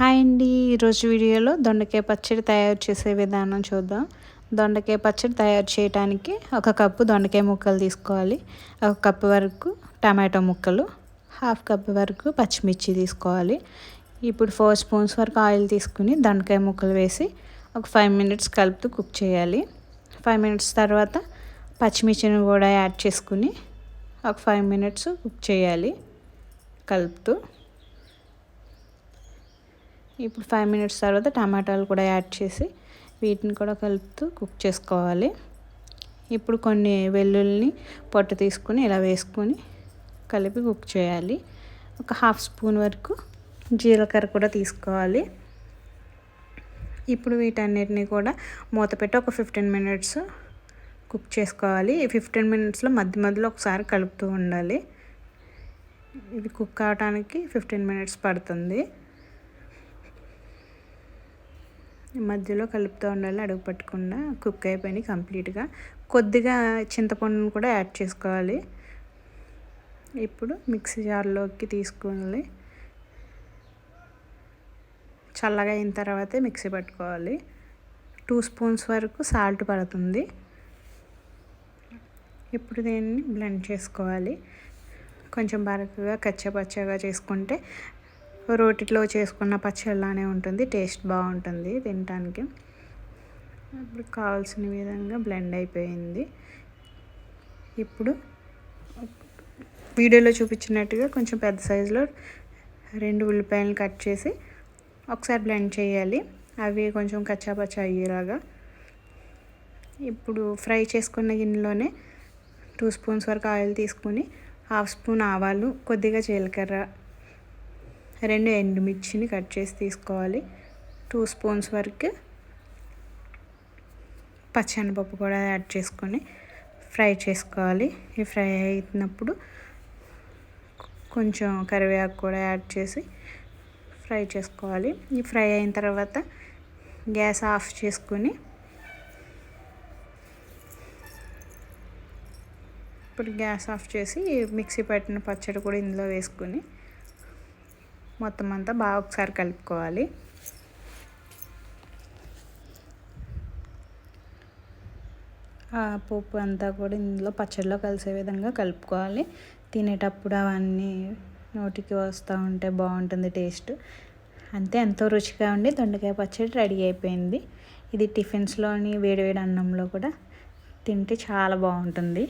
Hi అండి. ఈరోజు వీడియోలో దొండకాయ పచ్చడి తయారు చేసే విధానం చూద్దాం. దొండకాయ పచ్చడి తయారు చేయడానికి ఒక కప్పు దొండకాయ ముక్కలు తీసుకోవాలి. ఒక కప్పు వరకు టమాటో ముక్కలు హాఫ్ కప్ వరకు పచ్చిమిర్చి తీసుకోవాలి. ఇప్పుడు ఫోర్ స్పూన్స్ వరకు ఆయిల్ తీసుకుని దొండకాయ ముక్కలు వేసి ఒక ఫైవ్ మినిట్స్ కలుపుతూ కుక్ చేయాలి. ఫైవ్ మినిట్స్ తర్వాత పచ్చిమిర్చిని కూడా యాడ్ చేసుకుని ఒక ఫైవ్ మినిట్స్ కుక్ చేయాలి. కలుపుతూ ఇప్పుడు ఫైవ్ మినిట్స్ తర్వాత టమాటాలు కూడా యాడ్ చేసి వీటిని కూడా కలుపుతూ కుక్ చేసుకోవాలి. ఇప్పుడు కొన్ని వెల్లుల్ని పొట్టు తీసుకుని ఇలా వేసుకొని కలిపి కుక్ చేయాలి. ఒక హాఫ్ స్పూన్ వరకు జీలకర్ర కూడా తీసుకోవాలి. ఇప్పుడు వీటన్నిటిని కూడా మూత పెట్టి ఒక ఫిఫ్టీన్ మినిట్స్ కుక్ చేసుకోవాలి. ఈ ఫిఫ్టీన్ మినిట్స్లో మధ్య మధ్యలో ఒకసారి కలుపుతూ ఉండాలి. ఇది కుక్ అవడానికి ఫిఫ్టీన్ మినిట్స్ పడుతుంది. మధ్యలో కలుపుతూ ఉండాలి అడుగు పట్టకుండా కుక్ అయిపోయినాయి కంప్లీట్గా. కొద్దిగా చింతపండును కూడా యాడ్ చేసుకోవాలి. ఇప్పుడు మిక్సీ జార్లోకి తీసుకోవాలి చల్లగా అయిన తర్వాతే మిక్సీ పట్టుకోవాలి. టూ స్పూన్స్ వరకు సాల్ట్ పడుతుంది. ఇప్పుడు దీన్ని బ్లెండ్ చేసుకోవాలి. కొంచెం బరకగా కచ్చపచ్చగా చేసుకుంటే రోటిలో చేసుకున్న పచ్చళ్ళలానే ఉంటుంది టేస్ట్ బాగుంటుంది తినటానికి. ఇప్పుడు కావాల్సిన విధంగా బ్లెండ్ అయిపోయింది. ఇప్పుడు వీడియోలో చూపించినట్టుగా కొంచెం పెద్ద సైజులో రెండు ఉల్లిపాయలను కట్ చేసి ఒకసారి బ్లెండ్ చేయాలి. అవి కొంచెం కచ్చాపచ్చా అయ్యేలాగా. ఇప్పుడు ఫ్రై చేసుకున్న గిన్నెలోనే టూ స్పూన్స్ వరకు ఆయిల్ తీసుకుని హాఫ్ స్పూన్ ఆవాలు కొద్దిగా జీలకర్ర రెండు ఎండుమిర్చిని కట్ చేసి తీసుకోవాలి. టూ స్పూన్స్ వరకు పచ్చనిపప్పు కూడా యాడ్ చేసుకొని ఫ్రై చేసుకోవాలి. ఈ ఫ్రై అయినప్పుడు కొంచెం కరివేపాకు కూడా యాడ్ చేసి ఫ్రై చేసుకోవాలి. ఈ ఫ్రై అయిన తర్వాత గ్యాస్ ఆఫ్ చేసుకొని ఇప్పుడు గ్యాస్ ఆఫ్ చేసి మిక్సీ పట్టిన పచ్చడి కూడా ఇందులో వేసుకొని మొత్తం అంతా బాగా ఒకసారి కలుపుకోవాలి. ఆ పప్పు అంతా కూడా ఇందులో పచ్చడిలో కలిసే విధంగా కలుపుకోవాలి. తినేటప్పుడు అవన్నీ నోటికి వస్తూ ఉంటే బాగుంటుంది టేస్ట్. అంతే ఎంతో రుచిగా ఉండి దొండకాయ పచ్చడి రెడీ అయిపోయింది. ఇది టిఫిన్స్లోని వేడివేడి అన్నంలో కూడా తింటే చాలా బాగుంటుంది.